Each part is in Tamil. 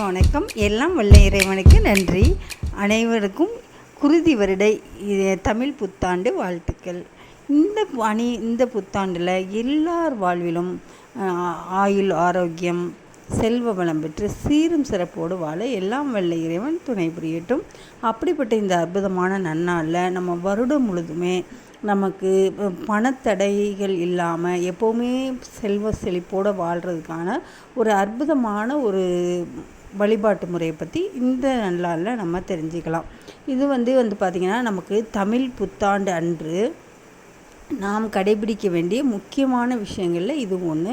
வணக்கம். எல்லாம் வல்ல இறைவனுக்கு நன்றி. அனைவருக்கும் குருதி வருட தமிழ் புத்தாண்டு வாழ்த்துக்கள். இந்த அணி இந்த புத்தாண்டில் எல்லார் வாழ்விலும் ஆயுள் ஆரோக்கியம் செல்வ வளம் பெற்று சீரும் சிறப்போடு வாழ எல்லாம் வல்ல இறைவன் துணை புரியட்டும். அப்படிப்பட்ட இந்த அற்புதமான நன்னாளில் நம்ம வருடம் முழுதுமே நமக்கு பணத்தடைகள் இல்லாமல் எப்போவுமே செல்வ செழிப்போடு வாழ்கிறதுக்கான ஒரு அற்புதமான ஒரு வழிபாட்டு முறையை பற்றி இந்த நல்லாளில் நம்ம தெரிஞ்சுக்கலாம். இது வந்து வந்து பார்த்திங்கன்னா நமக்கு தமிழ் புத்தாண்டு அன்று நாம் கடைபிடிக்க வேண்டிய முக்கியமான விஷயங்களில் இது ஒன்று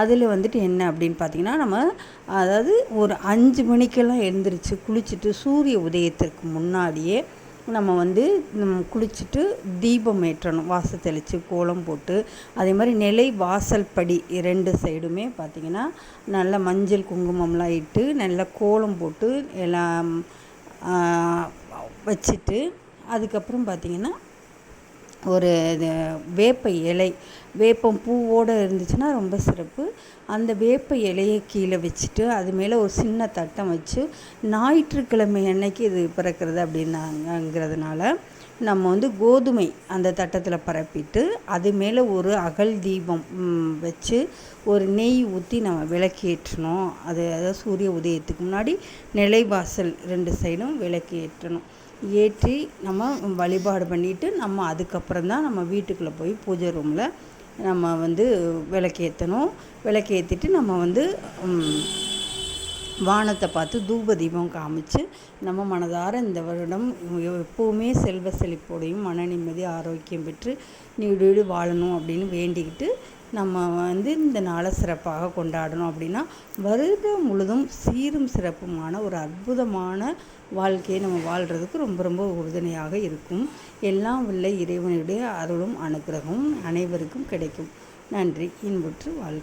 அதில் வந்துட்டு என்ன அப்படின்னு பார்த்தீங்கன்னா நம்ம அதாவது ஒரு அஞ்சு மணிக்கெல்லாம் எழுந்திரிச்சு குளிச்சுட்டு சூரிய உதயத்திற்கு முன்னாடியே நம்ம வந்து குளிச்சுட்டு தீபம் ஏற்றணும். வாசல் தெளித்து கோலம் போட்டு. அதே மாதிரி நிலை வாசல் படி ரெண்டு சைடுமே பார்த்திங்கன்னா நல்ல மஞ்சள் குங்குமம்லாம் இட்டு நல்ல கோலம் போட்டு எல்லாம் வச்சுட்டு அதுக்கப்புறம் பார்த்திங்கன்னா ஒரு இது வேப்ப இலை வேப்பம் பூவோடு இருந்துச்சுன்னா ரொம்ப சிறப்பு. அந்த வேப்ப இலையை கீழே வச்சுட்டு அது மேலே ஒரு சின்ன தட்டம் வச்சு ஞாயிற்றுக்கிழமை அன்னைக்கு இது பிறக்கிறது அப்படின்னாங்கிறதுனால நம்ம வந்து கோதுமை அந்த தட்டத்தில் பரப்பிட்டு அது மேலே ஒரு அகல் தீபம் வச்சு ஒரு நெய் ஊற்றி நம்ம விளக்கேற்றணும். அது அதாவது சூரிய உதயத்துக்கு முன்னாடி நிலைவாசல் ரெண்டு சைடும் விளக்கு ஏற்றணும் ஏற்றி நம்ம வழிபாடு பண்ணிவிட்டு நம்ம அதுக்கப்புறம் தான் நம்ம வீட்டுக்குள்ளே போய் பூஜை ரூமில் நம்ம வந்து விளக்கேற்றணும் விளக்கேற்றிட்டு நம்ம வந்து வானத்தை பார்த்து தூப தீபம் காமிச்சு நம்ம மனதார இந்த வருடம் எப்போவுமே செல்வ செழிப்போடையும் மன நிம்மதி ஆரோக்கியம் பெற்று நீடு வாழணும் அப்படின்னு வேண்டிக்கிட்டு நம்ம வந்து இந்த நாளை சிறப்பாக கொண்டாடணும் அப்படின்னா வருடம் முழுதும் சீரும் சிறப்புமான ஒரு அற்புதமான வாழ்க்கையை நம்ம வாழ்கிறதுக்கு ரொம்ப ரொம்ப உறுதுணையாக இருக்கும். எல்லாம் உள்ள இறைவனுடைய அருளும் அனுகிரகமும் அனைவருக்கும் கிடைக்கும். நன்றி. இன்புற்று வாழ்க.